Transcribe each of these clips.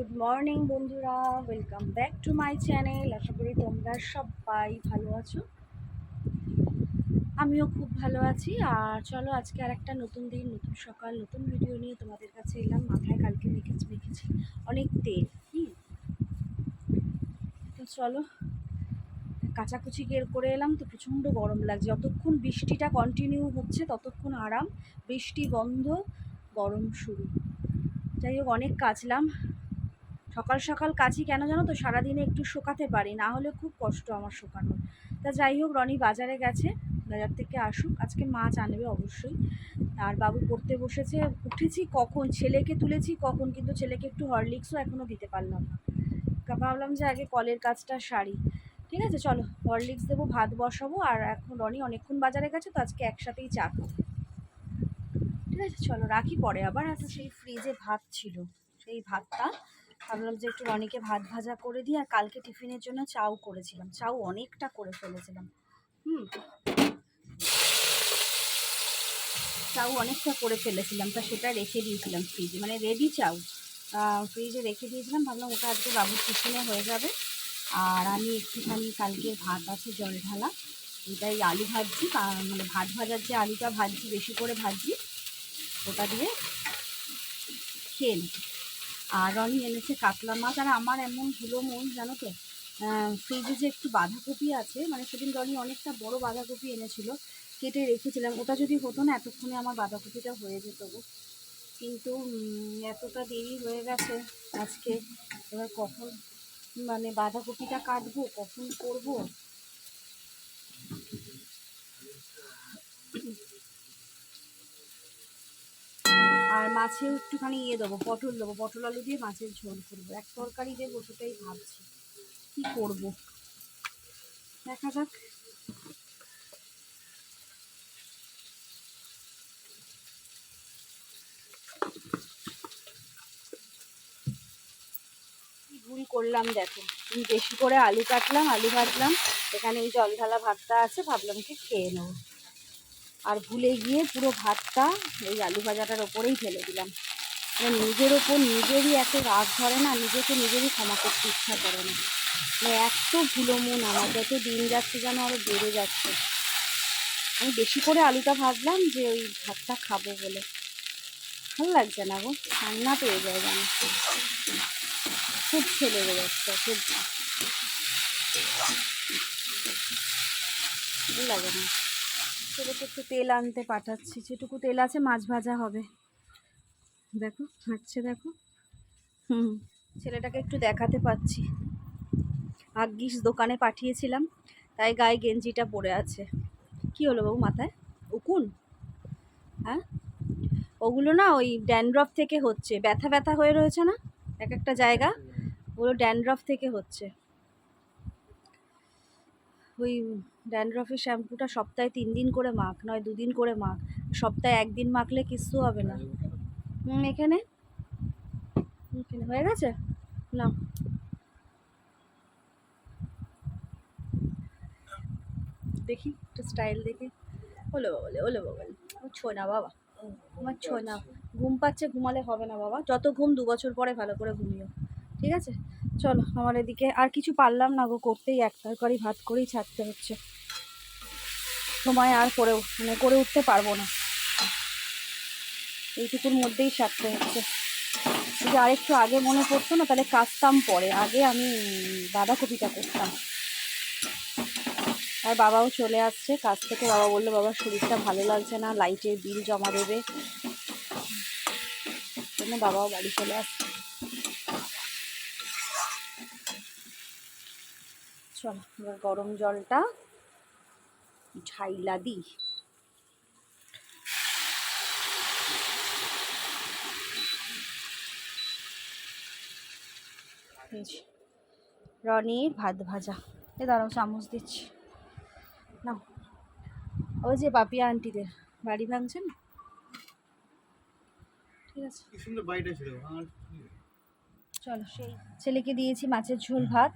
Good morning বন্ধুরা। Welcome back to my channel আশা করি তোমরা সবাই ভালো আছো। আমিও খুব ভালো আছি। আর চলো, আজকে আর একটা নতুন দিন, নতুন সকাল, নতুন ভিডিও নিয়ে তোমাদের কাছে এলাম। মাথায় কালকে মেখেছি মেখেছি অনেক তেল, হুম? তো চলো, কাচাকুচি গের করে এলাম। তো প্রচণ্ড গরম লাগছে। যতক্ষণ বৃষ্টিটা কন্টিনিউ হচ্ছে, ততক্ষণ আরাম। বৃষ্টি বন্ধ, গরম শুরু। যাই হোক, অনেক কাচলাম। সকাল সকাল কাচি কেন জানো তো? সারাদিনে একটু শোকাতে পারি, না হলে খুব কষ্ট আমার শোকানোর। তা যাই হোক, রনি বাজারে গেছে, বাজার থেকে আসুক, আজকে মাছ আনবে অবশ্যই। আর বাবু পড়তে বসেছে, উঠেছি কখন? ছেলেকে তুলেছি কখন? কিন্তু ছেলেকে একটু হরলিক্সও এখনও দিতে পারলাম না। ভাবলাম যে আগে কলের কাজটা সারি। ঠিক আছে, চলো, হরলিক্স দেবো, ভাত বসাবো, আর এখন রনি অনেকক্ষণ বাজারে গেছে, তো আজকে একসাথেই চা খাব। ঠিক আছে, চলো রাখি পরে আবার। একটা সেই ফ্রিজে ভাত ছিল, সেই ভাতটা ভাবলাম যে একটু রনিকে ভাত ভাজা করে দিই, আর কালকে টিফিনের জন্য চাউ করেছিলাম। চাউ অনেকটা করে ফেলেছিলাম। হুম। চাউ অনেকটা করে ফেলেছিলাম, তা সেটা রেখে দিয়েছিলাম ফ্রিজে মানে রেডি চাউ ফ্রিজে রেখে দিয়েছিলাম, ভাবলাম ওটা আজকে বাবুর টিফিনে হয়ে যাবে। আর আমি একটুখানি কালকে ভাত আছে, জল ঢালা। এটাই আলু ভাজছি মানে ভাত ভাজার যে আলুটা ভাজছি, বেশি করে ভাজছি, ওটা দিয়ে খেয়ে নেব আর রনি এনেছে কাতলা মাছ। আর আমার এমন হলো মন, জানো তো? ফ্রিজে যে একটু বাঁধাকপি আছে মানে সেদিন রনি অনেকটা বড় বাঁধাকপি এনেছিল, কেটে রেখেছিলাম। ওটা যদি হতো না, এতক্ষণে আমার বাঁধাকপিটা হয়ে যেত গো। কিন্তু এতটা দেরি হয়ে গেছে আজকে। এবার কখন মানে বাঁধাকপিটা কাটবো, কখন করব আর মাছেও একটুখানি ইয়ে দেবো, পটল দেবো, পটল আলু দিয়ে মাছের ঝোল করব। এক তরকারি দেবো সেটাই ভাবছি। কি করব? দেখা যাক। ভুল করলাম দেখো। বেশি করে আলু কাটলাম, আলু ভাজলাম। এখানে এই জল ঢালা ভাতটা আছে, ভাবলাম কি খেয়ে নেব। আর ভুলে গিয়ে পুরো ভাতটা এই আলু ভাজাটার ওপরেই ফেলে দিলাম। মানে নিজের ওপর নিজেরই এত রাগ ধরে না, নিজেকে নিজেরই ক্ষমা করতে ইচ্ছা করে না। মানে এত ভুলো মন আমার, যত দিন যাচ্ছে যেন আরও বেড়ে যাচ্ছে। আমি বেশি করে আলুটা ভাবলাম যে ওই ভাতটা খাব বলে। ভালো লাগছে না গো ঠান্ডা পেয়ে যায় জানো। খুব ছেলে যাচ্ছে, খুব। ভালো লাগে না। ছেলেকে একটু তেল আনতে পাঠাচ্ছি। যেটুকু তেল আছে মাছ ভাজা হবে। দেখো, হাঁটছে দেখো। হুম ছেলেটাকে একটু দেখাতে পাচ্ছি। ভাগ্যিস দোকানে পাঠিয়েছিলাম, তাই গায়ে গেঞ্জিটা পরে আছে। কি হলো বাবু মাথায়? উকুন? হ্যাঁ? ওগুলো না ওই ড্যান্ড্রফ থেকে হচ্ছে। ব্যথা ব্যথা হয়ে রয়েছে না? এক একটা জায়গা। ওগুলো ড্যান্ড্রফ থেকে হচ্ছে। ওই ড্যান্ড্রফের শ্যাম্পুটা সপ্তাহে তিন দিন করে মাখ, নয় দুদিন করে মাখ। সপ্তাহে একদিন মাখলে কিচ্ছু হবে না। এখানে? এখানে, হয়ে গেছে? না দেখি, একটু স্টাইল দেখে। হলো বাবালে হলো বাবালে ও ছোনা বাবা আমার ছোনা ঘুম পাচ্ছে, ঘুমালে হবে না বাবা। যত ঘুম দু বছর পরে ভালো করে ঘুমিও। ঠিক আছে? চলো আমার এদিকে আর কিছু পারলাম না গো, করতেই এক তরকারি, ভাত করেই ছাড়তে হচ্ছে। সময় আর করে মানে করে উঠতে পারব না। এইটুকুর মধ্যেই সারতে হচ্ছে। যদি আরেকটু আগে মনে পড়তো না, তাহলে কাজতাম পরে। আগে আমি বাঁধাকপিটা করতাম। আর বাবাও চলে আসছে, কাজ থেকে বাবা বলল বাবার শরীরটা ভালো লাগছে না, লাইটের বিল জমা দেবে। বাবাও বাড়ি চলে আসছে। চলো এবার গরম জলটা ঝাইলা দিই রনির ভাত ভাজা। এ দাঁড়াও চামচ দিচ্ছি। না ওই যে পাপিয়া আন্টিদের বাড়ি ভাঙছেন? ঠিক আছে। চলো সেই ছেলেকে দিয়েছি মাছের ঝোল ভাত।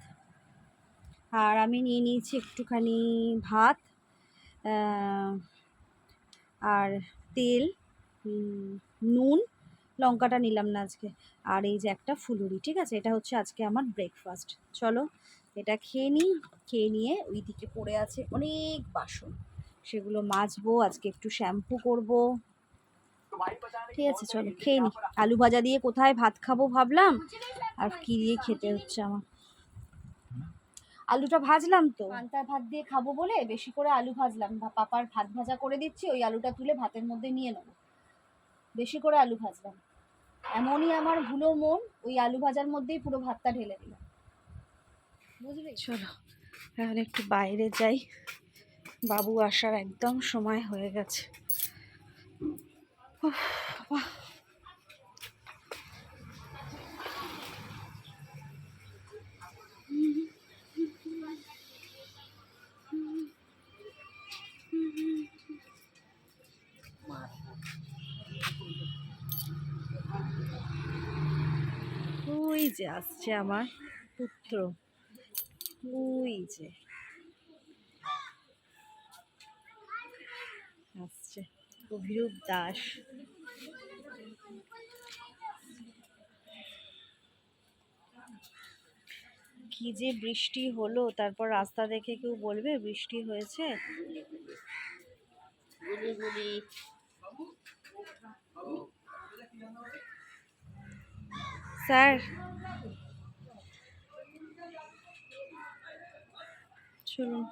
আর আমি নিয়ে নিয়েছি একটুখানি ভাত আর তেল নুন, লঙ্কাটা নিলাম না আজকে। আর এই যে একটা ফুলুরি, ঠিক আছে? এটা হচ্ছে আজকে আমার ব্রেকফাস্ট চলো, এটা খেয়ে নিই, খেয়ে নিয়ে ওই দিকে পড়ে আছে অনেক বাসন। সেগুলো মাজবো, আজকে একটু শ্যাম্পু করব। ঠিক আছে, চলো, খেয়ে নিই। আলু ভাজা দিয়ে কোথায় ভাত খাব ভাবলাম, আর কি দিয়ে খেতে হচ্ছে আমার? আলুটা ভাজলাম তো। পান্তা ভাত দিয়ে খাব বলে বেশি করে আলু ভাজলাম। বা- পাপার ভাত ভাজা করে দিচ্ছি ওই আলুটা তুলে ভাতের মধ্যে নিয়ে নেব। বেশি করে আলু ভাজলাম। এমনই আমার ভুলো মন ওই আলু ভাজার মধ্যেই পুরো ভাতটা ঢেলে দিলাম। বুঝলি? চলো এখন একটু বাইরে যাই। বাবু আসার একদম সময় হয়ে গেছে। যে আসছে আমার পুত্র। ওই যে। আসছে অভিরূপ দাস। কি যে বৃষ্টি হলো তারপর রাস্তা দেখে কেউ বলবে বৃষ্টি হয়েছে? স্যার। চলুন।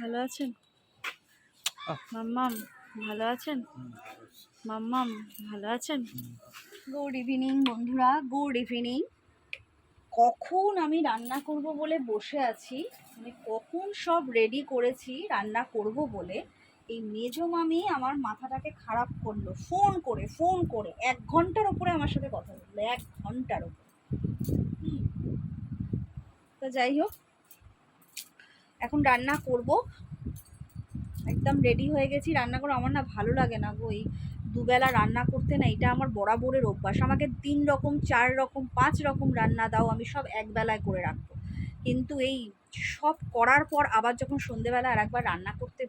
ভালো আছেন? মাম্মাম ভালো আছেন? মাম্মাম ভালো আছেন? গুড ইভিনিং বন্ধুরা। গুড ইভিনিং কখন আমি রান্না করব বলে বসে আছি? মানে কখন সব রেডি করেছি রান্না করব বলে? এই মেজো মামি আমার মাথাটাকে খারাপ করল। ফোন করে ফোন করে, এক ঘণ্টার ওপরে আমার সাথে কথা বলল, এক ঘণ্টার হুম। তো যাই হোক, এখন রান্না করব। একদম রেডি হয়ে গেছি। রান্না করে আমার না ভালো লাগে না গো। এই দুবেলা রান্না করতে না এটা আমার বরাবরের অভ্যাস। আমাকে তিন রকম, চার রকম, পাঁচ রকম রান্না দাও, আমি সব এক বেলায় করে রাখব। কিন্তু এই সব করার পর আবার যখন সন্ধেবেলা আর একবার রান্না করতে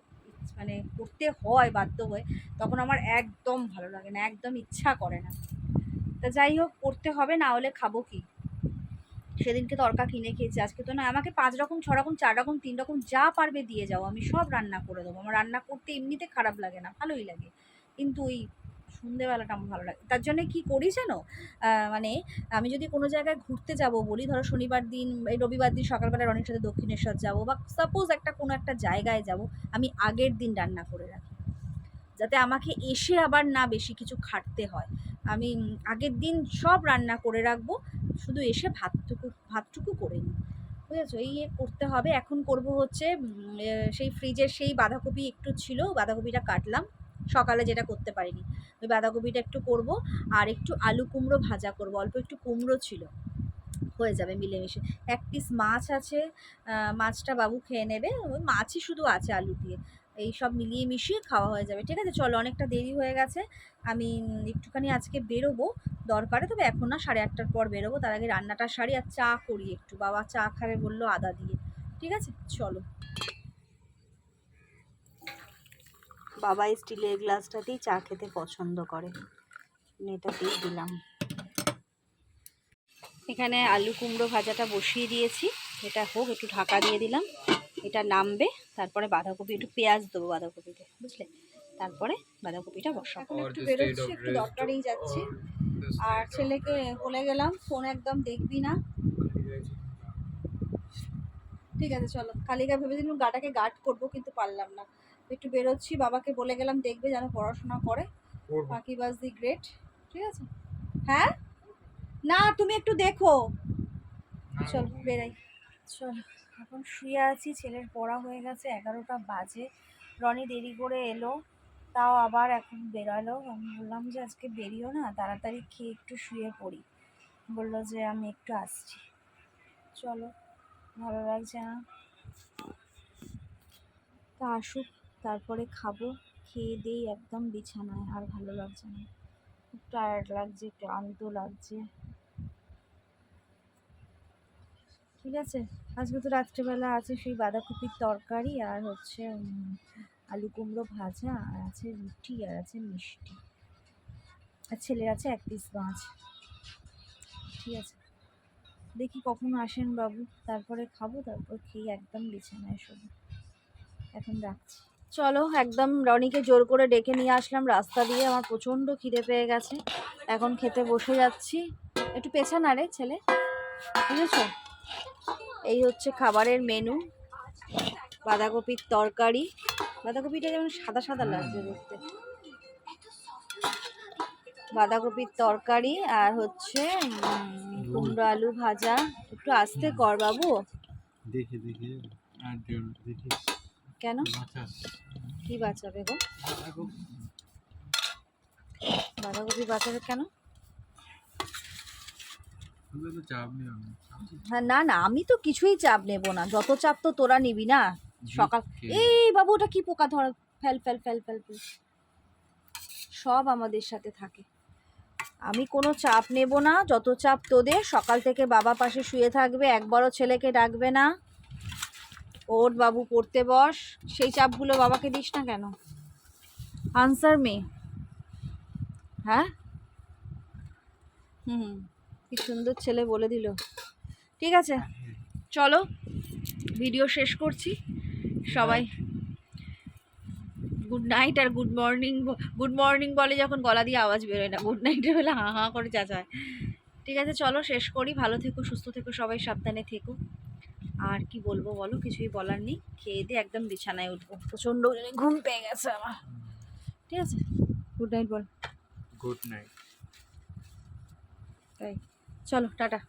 মানে করতে হয়, বাধ্য হয়ে, তখন আমার একদম ভালো লাগে না, একদম ইচ্ছা করে না। তা যাই হোক, করতে হবে, না হলে খাব কি? সেদিনকে তরকা কিনে খেয়েছি, আজকে তো না, আমাকে পাঁচ রকম, ছ রকম, চার রকম, তিন রকম যা পারবে দিয়ে যাও, আমি সব রান্না করে দেবো। আমার রান্না করতে এমনিতে খারাপ লাগে না, ভালোই লাগে। কিন্তু ওই সন্ধেবেলাটা আমার ভালো লাগে। তার জন্য কি করি আহ, মানে আমি যদি কোনো জায়গায় ঘুরতে যাব বলি ধরো শনিবার দিন এই রবিবার দিন সকালবেলা রনির সাথে দক্ষিণেশ্বর যাব বা সাপোজ একটা কোনো একটা জায়গায় যাব আমি আগের দিন রান্না করে রাখি। যাতে আমাকে এসে আবার না বেশি কিছু খাটতে হয়। আমি আগের দিন সব রান্না করে রাখব শুধু এসে ভাতটুকু ভাতটুকু করে নিই। বুঝেছ? এই করতে হবে। এখন করব হচ্ছে সেই ফ্রিজের সেই বাঁধাকপি একটু ছিল বাঁধাকপিটা কাটলাম। সকালে যেটা করতে পারিনি। ওই বাঁধাকপিটা একটু করব আর একটু আলু কুমড়ো ভাজা করব। অল্প একটু কুমড়ো ছিল। হয়ে যাবে মিলেমিশে। এক পিস মাছ আছে মাছটা বাবু খেয়ে নেবে। ওই মাছই শুধু আছে আলু দিয়ে। এই সব মিলিয়ে মিশিয়ে খাওয়া হয়ে যাবে। ঠিক আছে, চলো অনেকটা দেরি হয়ে গেছে। আমি একটুখানি আজকে বেরোবো। দরকারে তবে এখন না সাড়ে আটটার পর বেরোবো। তার আগে রান্নাটা সারি আর চা করি একটু। বাবা চা খাবে বলল আদা দিয়ে। ঠিক আছে, চলো। বাবা স্টিলের গ্লাসটাতেই চা খেতে পছন্দ করে। এটাতেই দিলাম। এখানে আলু কুমড়ো ভাজাটা বসিয়ে দিয়েছি। এটা হোক একটু ঢাকা দিয়ে দিলাম। এটা নামবে তারপরে বাঁধাকপি একটু পেঁয়াজ দেবো বাঁধাকপিতে বুঝলে? তারপরে বাঁধাকপিটা বসাবো। একটু বেরোচ্ছি একটু দরকারেই যাচ্ছি। আর ছেলেকে বলে গেলাম ফোন একদম দেখবি না। ঠিক আছে চলো। কালিকা ভেবেছিলাম গাটাকে গার্ড করব কিন্তু পারলাম না। একটু বেরোচ্ছি বাবাকে বলে গেলাম দেখবে যেন পড়াশোনা করে। করব। বাকি বাস দি গ্রেট ঠিক আছে? হ্যাঁ? না তুমি একটু দেখো। চল বেরাই। চল এখন শুয়ে আছি ছেলের পড়া হয়ে গেছে এগারোটা বাজে। রনি দেরি করে এলো তাও আবার এখন বেরালো। আমি বললাম যে আজকে বেরিও না তাড়াতাড়ি খেয়ে একটু শুয়ে পড়ি। বলল যে আমি একটু আসছি। চলো ভালো লাগছে না। তা আসুক। তারপরে খাব, খেয়ে দিই একদম বিছানায়, আর ভালো লাগছে না। খুব টায়ার্ড লাগছে, ক্লান্ত লাগছে। ঠিক আছে, আজকে তো রাত্রেবেলা আছে সেই বাঁধাকপির তরকারি, আর হচ্ছে আলু কুমড়ো ভাজা, আর আছে রুটি, আর আছে মিষ্টি। আর ছেলের আছে এক পিস মাছ। ঠিক আছে, দেখি কখন আসেন বাবু। তারপরে খাব, তারপর খেয়ে একদম বিছানায় শোবো। এখন রাখছি। চলো, একদম রনিকে জোর করে ডেকে নিয়ে আসলাম রাস্তা দিয়ে। আমার প্রচণ্ড খিদে পেয়ে গেছে। এখন খেতে বসে যাচ্ছি। একটু পেছানা রে ছেলে, বুঝেছ? এই হচ্ছে খাবারের মেনু বাঁধাকপির তরকারি। বাঁধাকপিটা যেমন সাদা সাদা লাগছে দেখতে। বাঁধাকপির তরকারি আর হচ্ছে কুমড়ো আলু ভাজা। একটু আস্তে কর বাবু। না। কেন? কি বাঁচাবে গো? বাঁধাকপি বাঁচাবে কেন? হ্যাঁ না না আমি তো কিছুই চাপ নেব না। যত চাপ তো তোরা নিবি না? সকাল এই বাবু ওটা কি পোকা? ধরা ফেল ফেল ফেল ফেল ফেল। সব আমাদের সাথে থাকে। আমি কোনো চাপ নেব না। যত চাপ তোদের সকাল থেকে বাবা পাশে শুয়ে থাকবে একবারও ছেলেকে ডাকবে না। ওর বাবু পড়তে বস সেই চাপগুলো বাবাকে দিস না কেন? আনসার মে হ্যাঁ? হুম কি সুন্দর ছেলে বলে দিল। ঠিক আছে চলো ভিডিও শেষ করছি। সবাই গুড নাইট আর গুড মর্নিং গুড মর্নিং বলে যখন গলা দিয়ে আওয়াজ বেরোয় না গুড নাইটের বেলা হাঁ হাঁ করে চাচায়। ঠিক আছে চলো শেষ করি। ভালো থেকো সুস্থ থেকো সবাই সাবধানে থেকো। আর কি বলব বলো? কিছুই বলার নেই। খেয়ে দিয়ে একদম বিছানায় উঠবো। প্রচণ্ড ঘুম পেয়ে গেছে আমার। ঠিক আছে? গুড নাইট বল। গুড নাইট তাই। চলো টাটা।